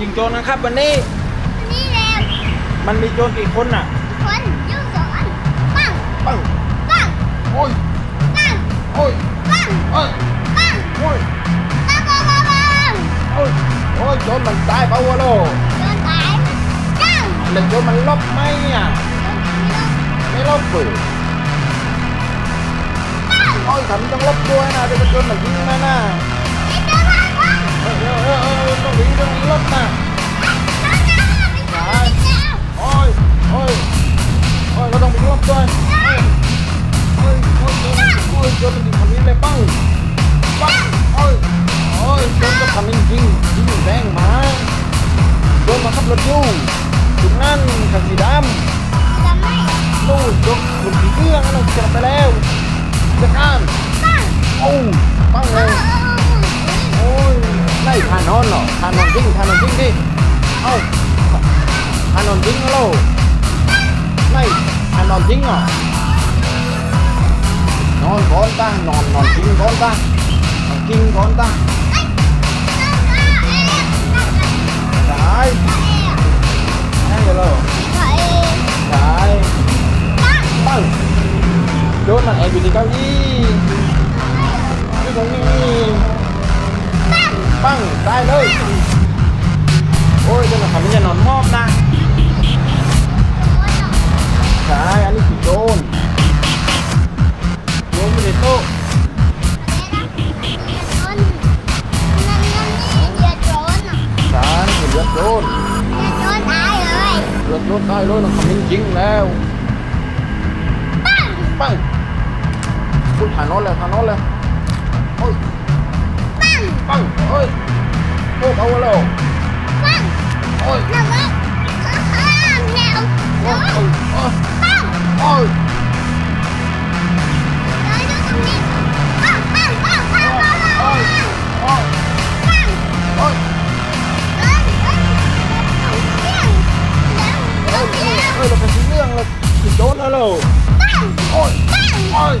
ยิงโจรนะครับวันนี้ นี่แหละมันมีโจรกี่คนน่ะ คนยูสอนปังปังปังโอ้ยปังโอ้ยปังโอ้ยปังโอ้ยปังปังปังปังโอ้ยโอ้ยโจรมันตายเปล่าวะโลโดนตายปังแล้วโจรมันลบไหมอะโดนตายไม่ลบปืนปังโอ้ยทำต้องลบด้วยนะเดี๋ยวโจรมันยิงนะนะนี่เดินมาปังเออเออเออเออ ต้องนีต้องหนีลบนะปังนะไม่ใช่โอ้ยโอ้ยโอ้ยเราต้องไปลบด้วยโอ้ยโอ้ยโอ้ยโอ้ยโจรมันยิทำนี้เลยปังปังโอ้ยโอ้ยโจรก็ทำจริงๆยิงแรงมาโจรมาขับรถอยู่จุดนั้นคันสีดำไม่นู่นยกคนผีเรื่องเราจับไปแล้วจะข้ามปังโอ้ปังเลโอ้ย ไล่ทานอนเหรอทานอนจริงทานอนจริงดิเอ้าทานอนจริงเหรอไล่ทานอนจริงเหรอนอนก่อนตั้งนอนนอนจริงก่อนตั้งนอนจริงก่อนตั้ง เอ้ยนั่นก็เอ๊ะนั่นก็ ใช่ใช่เหรอ เอ๊ะ ใช่ ปัง ปังโดนมันแอบอยู่ที่เก้าอี้ ปังตายเลย โอ้ยเจ้าหน้าที่มจะนอนมอบนะใช่อันนี้คือโดนโยมไม่ได้โตสารเดือดโดนเดือดโดนตายเลยน้องคำนิ้งจริงแล้วปังปังพูดถ่ายน้ตเลยถ่ายน้ตเลยโอ้ย Băng, ôi. Ô, bao lô Băng. Ôi. Nào bác. Nào? Ôi Ôi Băng. Ôi. Tới đứa con nít Băng, băng, băng, băng, băng, băng. Ôi Băng. Ôi. Ôi Ôi Ôi Ôi Ôi Ôi Ôi Ôi Ôi Ôi Ôi Ôi Ôi Ôi Ôi. Ôi Ôi.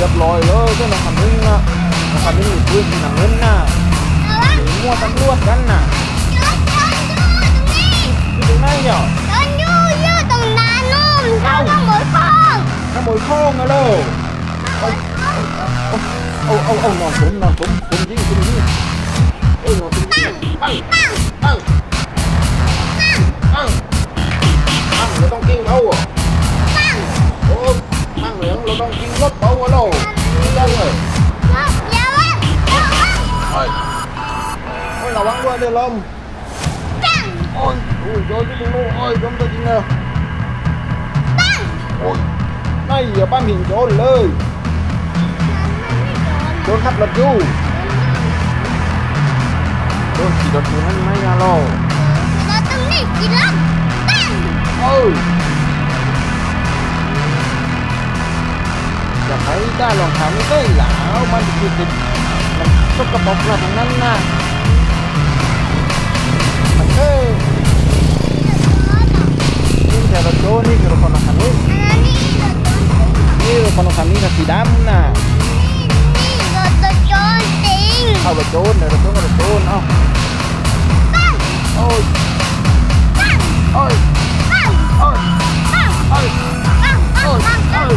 รเรียบร้อยเลยก็นะคำนึงนะคำนึงอยู่พื้นที่หนังเงินนะมั่วตำรวจกันนะอยู่ตรงไหนเนี่ยขโมยข้องอะเลยเอาเอาเอาเอานอนผมนอนผมผมยิงผมยิงโอ้ยนอนผมยิงปังปังปัง ระวังด้วยเดี๋ยวลมปังโอ้ยโอ้ยโดนที่ตรงนู้โอ้ยลมตัวจริงเลยปังโอ้ยไม่อย่าบ้านหินโจรเลยโดนขับรถอยู่โดนขี่รถอยู่นั่นไหมอะเราเองได้กินลมปังโออย่าไปได้ลองถามไม่ได้หลาวมันคือติดมันสกปรกขนางนั้นนะ เอารถโจรเนี่ยรถโจรกับรถโจรเอาโอ้ยโอ้ยโอ้ยโอ้ยโอ้ยโอ้ย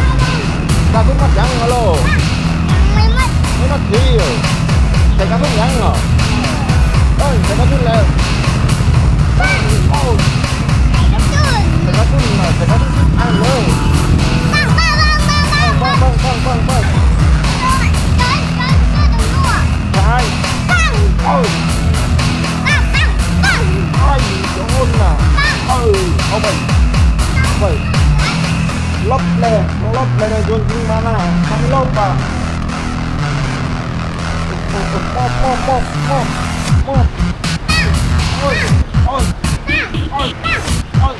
กระตุ้นมัดยังเหรอโลไม่มัดทีเหรอใส่กระตุ้นยังเหรอโอ้ยใส่กระตุ้นแล้วโอ้ย chỗ nào ừ ông bảy ông bảy. Lóc này, lóc này này rồi nhưng mà nào, không lóc mà. Mop mop mop mop mop ôi ôi ôi ôi.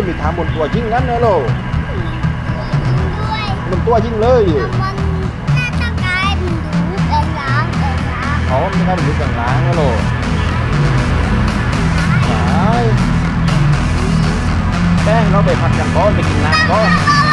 โอ้ยมีทางบนตัวยิงงั้นเนอะโลบนตัวยิงเลยอ๋อมีทางบนตัวกลางล้างนะโลตายแป้งเราไปพักกันก่อนไปกินน้ำก่อนเ